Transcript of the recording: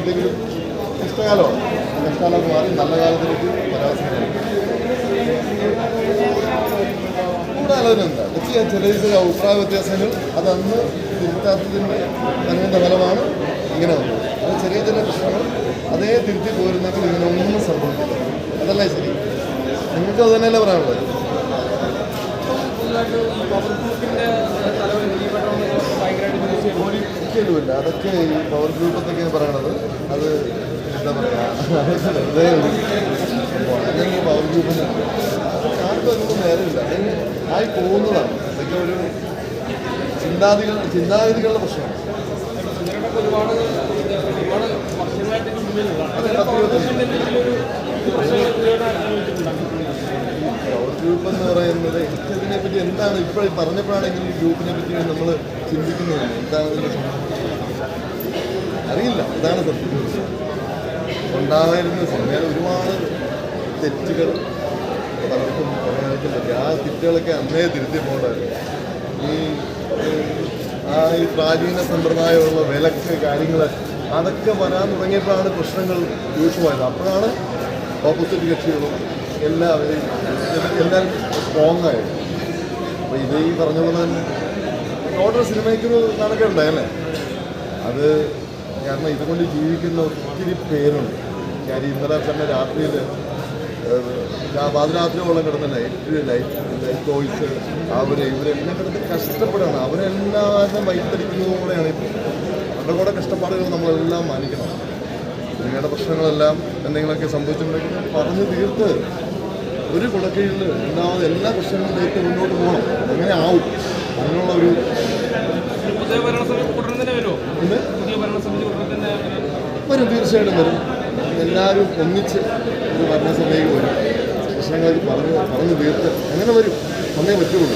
എന്തെങ്കിലും കഷ്ടകാലമാണ് ആ കഷ്ടകാലമൊക്കെ മാറി നല്ല കാലത്തിലേക്ക് ശ്രമിക്കും എന്താ ആലോചനയുണ്ട്. പക്ഷേ ചില ചില അഭിപ്രായ വ്യത്യാസങ്ങൾ അതന്ന് തിരുത്താത്തതിന്റെ അനുബന്ധ ഫലമാണ് ഇങ്ങനെ വന്നത്. അത് ചെറിയ ചില പ്രശ്നങ്ങൾ അതേ തിരുത്തി പോരുന്നെങ്കിൽ ഇങ്ങനെ ഒന്നും സംഭവിക്കില്ല. അതല്ലേ ശരി? നിങ്ങൾക്ക് അത് തന്നെയല്ലേ പറയാനുള്ളത്? ഒരിക്കലുമില്ല അതൊക്കെ ഈ പവർ ഗ്രൂപ്പ് എന്നൊക്കെ പറയണത് അത് എന്താ പറയുക വെറുതെ പവർ ഗ്രൂപ്പിന് ആർക്കും അതിനൊന്നും നേരമില്ല. അല്ലെങ്കിൽ ആയി പോകുന്നതാണ്. അതൊക്കെ ഒരു ചിന്താതികൾ ചിന്താഗതികളുടെ പ്രശ്നമാണ്. ഒരുപാട് ഒരുപാട് വർഷങ്ങളായിട്ട് മുന്നിലുള്ളതാണ് അതെ, പത്ത് ഇരുപത്തഞ്ച്. ഗ്രൂപ്പ് എന്ന് പറയുന്നത് എനിക്കതിനെ പറ്റി എന്താണ് ഇപ്പോൾ പറഞ്ഞപ്പോഴാണെങ്കിൽ ഈ ഗ്രൂപ്പിനെ പറ്റി നമ്മൾ ചിന്തിക്കുന്നത്? എന്താണ് ഇതിന്റെ അറിയില്ല. ഇതാണ് സത്യം. ഉണ്ടായിരുന്ന സമയം ഒരുപാട് തെറ്റുകൾ പലർക്കും പറയാനൊക്കെ പറ്റി ആ തെറ്റുകളൊക്കെ അന്നേ തിരുത്തി പോകണ്ടായിരുന്നു ഈ ആ ഈ പ്രാചീന സമ്പ്രദായമുള്ള വിലക്ക് കാര്യങ്ങൾ അതൊക്കെ വരാൻ തുടങ്ങിയപ്പോഴാണ് പ്രശ്നങ്ങൾ രൂക്ഷമായത്. അപ്പോഴാണ് ഓപ്പോസിറ്റ് കക്ഷികളും എല്ലാവരെയും എല്ലാവരും സ്ട്രോങ് ആയത് അപ്പോൾ ഇത് ഈ പറഞ്ഞ പോലെ തന്നെ ടോട്ടൽ സിനിമയ്ക്കൊരു നടക്കുണ്ടായല്ലേ അത് കാരണം ഇതുകൊണ്ട് ജീവിക്കുന്ന ഒത്തിരി പേരുണ്ട്. ഞാൻ ഇന്നലെ തന്നെ രാത്രിയിൽ പാതിരാത്രിയോളം കിടന്ന ലൈറ്റ് ലൈറ്റ് ലൈറ്റ് ഓയിസ് അവർ ഇവരെല്ലാം കിടന്ന് കഷ്ടപ്പെടുകയാണ്. അവരെല്ലാവരും വൈത്തടിക്കുന്നതോടെയാണ് ഇപ്പം. അവരുടെ കൂടെ കഷ്ടപ്പാടുകൾ നമ്മളെല്ലാം മാനിക്കണം. നിങ്ങളുടെ പ്രശ്നങ്ങളെല്ലാം എന്തെങ്കിലുമൊക്കെ സംഭവിച്ചിട്ടുണ്ടെങ്കിൽ പറഞ്ഞു തീർത്ത് ഒരു കുടക്കീഴിൽ ഉണ്ടാവുന്ന എല്ലാ പ്രശ്നങ്ങളും നേരിട്ട് മുന്നോട്ട് പോകണം. അങ്ങനെ ആവും. അങ്ങനെയുള്ള ഒരു വരും തീർച്ചയായിട്ടും വരും. എല്ലാവരും ഒന്നിച്ച് ഒരു ഭരണസഭയിൽ വരും. പ്രശ്നങ്ങളൊക്കെ പറഞ്ഞ് പറഞ്ഞു തീർത്ത് അങ്ങനെ വരും. അന്നേ പറ്റുള്ളൂ.